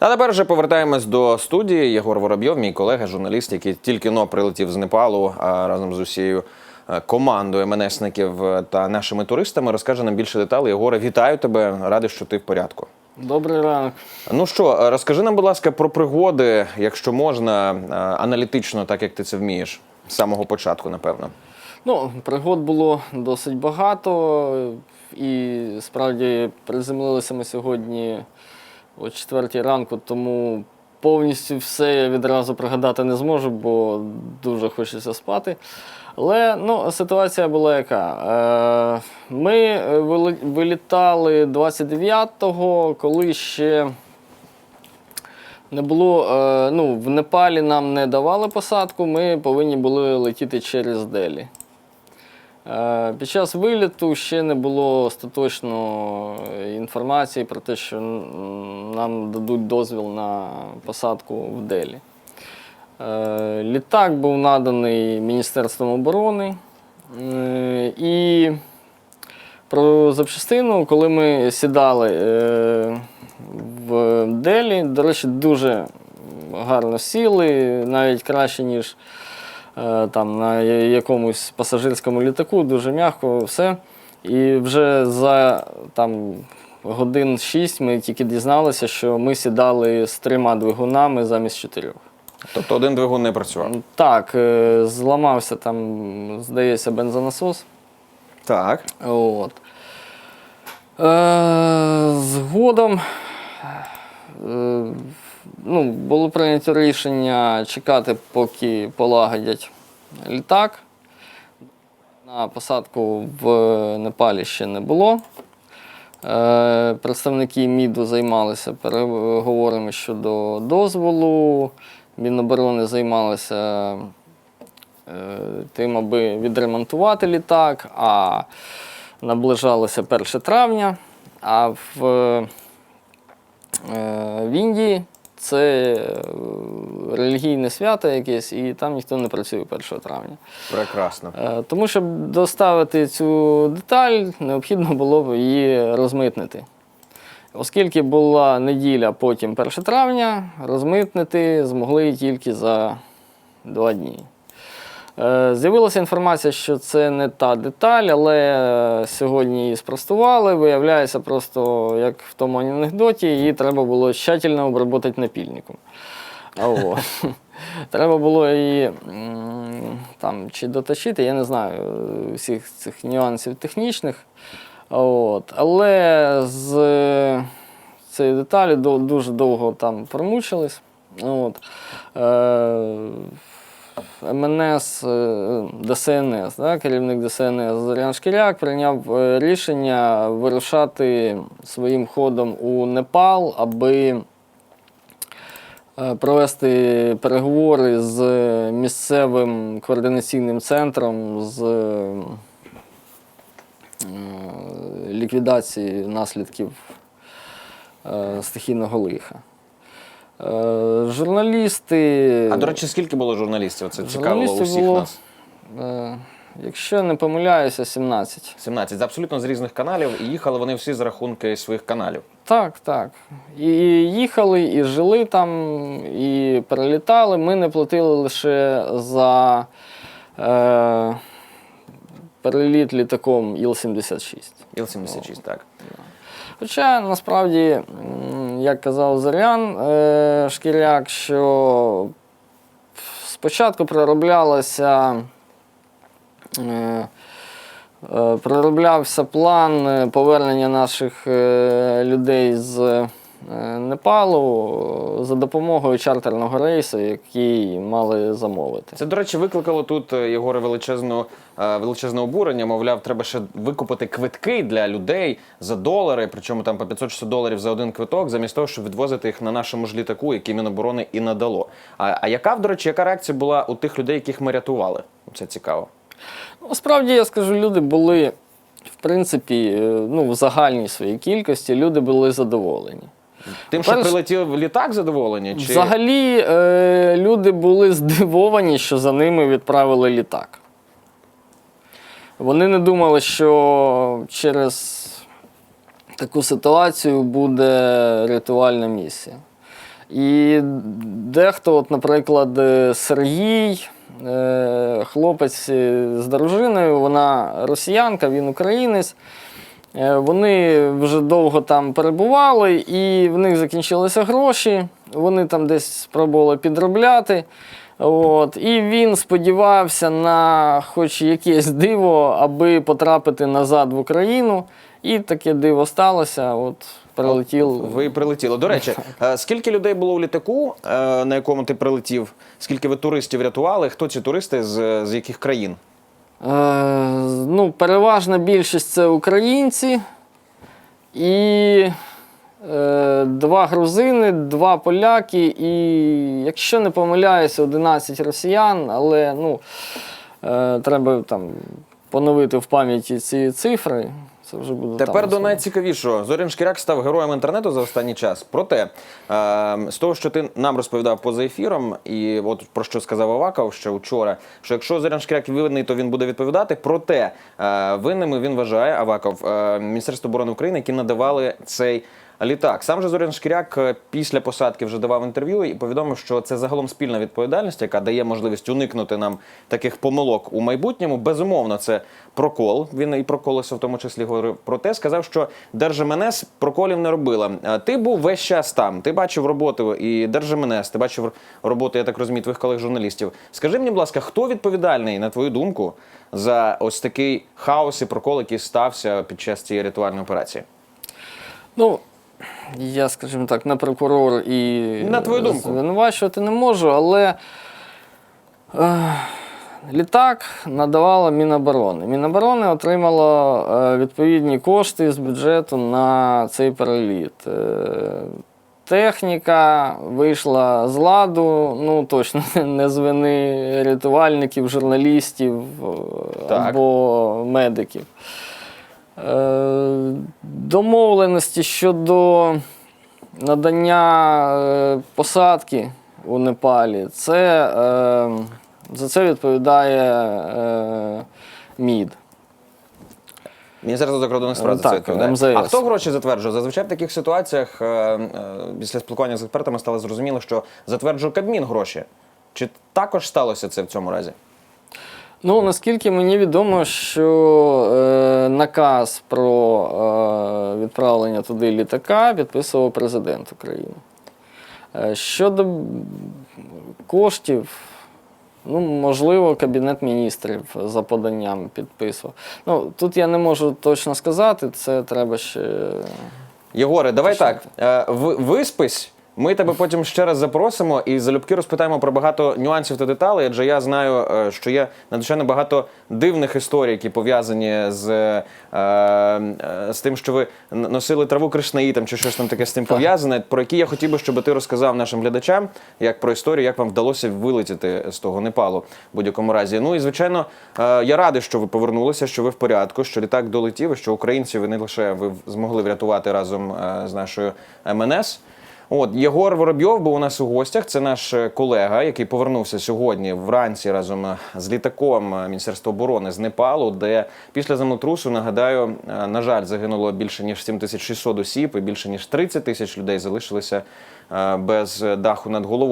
А тепер вже повертаємось до студії. Єгор Воробйов, мій колега, журналіст, який тільки но прилетів з Непалу разом з усією е, командою МНСників е, та нашими туристами. Розкаже нам більше деталей. Єгоре, вітаю тебе. Радий, що ти в порядку. Добрий ранок. Ну що, е, розкажи нам, будь ласка, про пригоди, якщо можна, аналітично, так як ти це вмієш, з самого початку, напевно. Ну, пригод було досить багато, і справді приземлилися ми сьогодні о 4 ранку, тому повністю все я відразу пригадати не зможу, бо дуже хочеться спати. Але ну, ситуація була яка. Е, Ми вилітали 29-го, коли ще не було. Е, ну, в Непалі нам не давали посадку, ми повинні були летіти через Делі. Е, Під час виліту ще не було остаточно інформації про те, що нам дадуть дозвіл на посадку в Делі. Е, Літак був наданий Міністерством оборони. Е, І про запчастину, коли ми сідали е, в Делі, до речі, дуже гарно сіли, навіть краще, ніж е, там, на якомусь пасажирському літаку, дуже м'яко, все. І вже за там, годин 6 ми тільки дізналися, що ми сідали з трьома двигунами замість чотирьох. Тобто один двигун не працював. Так, е, зламався там, здається, бензонасос. Так. От. Е, згодом е, ну, було прийнято рішення чекати, поки полагодять літак. На посадку в Непалі ще не було. Е, представники МІДу займалися переговорами щодо дозволу. Міноборони займалися е, тим, аби відремонтувати літак, а наближалося 1 травня, а в, е, в Індії це е, релігійне свято якесь, і там ніхто не працює 1 травня. Прекрасно. Е, Тому, щоб доставити цю деталь, необхідно було б її розмитнити. Оскільки була неділя, потім 1 травня, розмитнити змогли тільки за два дні. Е, З'явилася інформація, що це не та деталь, але е, сьогодні її спростували. Виявляється, просто як в тому анекдоті, її треба було тщательно обробити напільником. Треба було її там, чи доточити, я не знаю всіх цих нюансів технічних. От. Але з е, цієї деталі дуже довго там промучились. От. МНС, е, ДСНС, да, керівник ДСНС Зорян Шкіряк прийняв е, рішення вирушати своїм ходом у Непал, аби е, провести переговори з місцевим координаційним центром з ліквідації наслідків стихійного лиха. Е, Журналісти. А до речі, скільки було журналістів? Це цікаво усіх було- нас. Е, Якщо не помиляюся, 17. 17. З абсолютно з різних каналів, і їхали вони всі за рахунки своїх каналів. Так, так. І їхали, і жили там, і перелітали. Ми не платили лише за е, переліт літаком Іл-76. Іл-76, так. Хоча насправді, як казав Зарян е, Шкіряк, що спочатку пророблялося. Е, е, Пророблявся план е, повернення наших е, людей з Непалу за допомогою чартерного рейсу, який мали замовити. Це, до речі, викликало тут е, Єгоре величезну, е, величезне обурення. Мовляв, треба ще викупити квитки для людей за долари, причому там по 500-600 доларів за один квиток, замість того, щоб відвозити їх на нашому ж літаку, який Міноборони і надало. А, а яка, до речі, яка реакція була у тих людей, яких ми рятували? Це цікаво. Ну, Справді, я скажу, люди були, в принципі, е, ну, в загальній своїй кількості люди були задоволені. Тим, що Перш- прилетів літак задоволені? Чи... Взагалі, е, люди були здивовані, що за ними відправили літак. Вони не думали, що через таку ситуацію буде рятувальна місія. І дехто, от, наприклад, е, Сергій, е, хлопець е, з дружиною, вона росіянка, він українець. Е, Вони вже довго там перебували, і в них закінчилися гроші. Вони там десь спробували підробляти. От, і він сподівався на хоч якесь диво, аби потрапити назад в Україну. І таке диво сталося. От прилетів. Ви прилетіли. До речі, е, скільки людей було у літаку, е, на якому ти прилетів? Скільки ви туристів рятували? Хто ці туристи з, з яких країн? Е, ну, переважна більшість це українці. І е, два грузини, два поляки, і, якщо не помиляюся, 11 росіян, але ну, е, треба там поновити в пам'яті ці цифри. Це вже буде Тепер там, до найцікавішого. Зорін Шкіряк став героєм інтернету за останній час. Проте, е, з того, що ти нам розповідав поза ефіром, і от про що сказав Аваков ще вчора, що якщо Зорян Шкіряк винний, то він буде відповідати. Проте е, винними він вважає Аваков е, Міністерство оборони України, які надавали цей. Літак сам же Зорян Шкіряк е, після посадки вже давав інтерв'ю і повідомив, що це загалом спільна відповідальність, яка дає можливість уникнути нам таких помилок у майбутньому. Безумовно, це прокол. Він і про колесо в тому числі говорив. Проте сказав, що Держменес проколів не робила. Ти був весь час там. Ти бачив роботу і Держменес, ти бачив роботу, я так розумію, твоїх колег журналістів. Скажи мені, будь ласка, хто відповідальний, на твою думку, за ось такий хаос і прокол, який стався під час цієї рятувальної операції? Ну, я, скажімо так, не прокурор і На твою думку. звинувачувати не можу, але е, літак надавала Міноборони. Міноборони отримало е, відповідні кошти з бюджету на цей переліт. Е, техніка вийшла з ладу, ну точно не з вини рятувальників, журналістів е, Так. або медиків. Е, Домовленості щодо надання е, посадки у Непалі, це, е, за це відповідає МІД. Міністерство закордонних справ за це відповідає. МЗС. А хто гроші затверджує? Зазвичай в таких ситуаціях після спілкування з експертами стало зрозуміло, що затверджує Кабмін гроші. Чи також сталося це в цьому разі? Ну, наскільки мені відомо, що е, наказ про е, відправлення туди літака підписував президент України. Е, щодо коштів, ну, можливо, Кабінет міністрів за поданням підписував. Ну, тут я не можу точно сказати, це треба ще. Єгоре, давай так. е, в- Виспись. Ми тебе потім ще раз запросимо і залюбки розпитаємо про багато нюансів та деталей, адже я знаю, е, що є надзвичайно багато дивних історій, які пов'язані з, е, е, з тим, що ви носили траву кришнаїтам чи щось там таке з тим пов'язане, про які я хотів би, щоб ти розказав нашим глядачам, як про історію, як вам вдалося вилетіти з того Непалу в будь-якому разі. Ну і звичайно, я радий, що ви повернулися, що ви в порядку, що літак долетів, і що українці ви не лише ви змогли врятувати разом з нашою МНС. От Єгор Воробйов був у нас у гостях. Це наш е, колега, який повернувся сьогодні вранці разом е, з літаком е, Міністерства оборони з Непалу, де після землетрусу, нагадаю, на жаль, загинуло більше ніж 7600 осіб, і більше ніж 30 тисяч людей залишилися без даху над головою.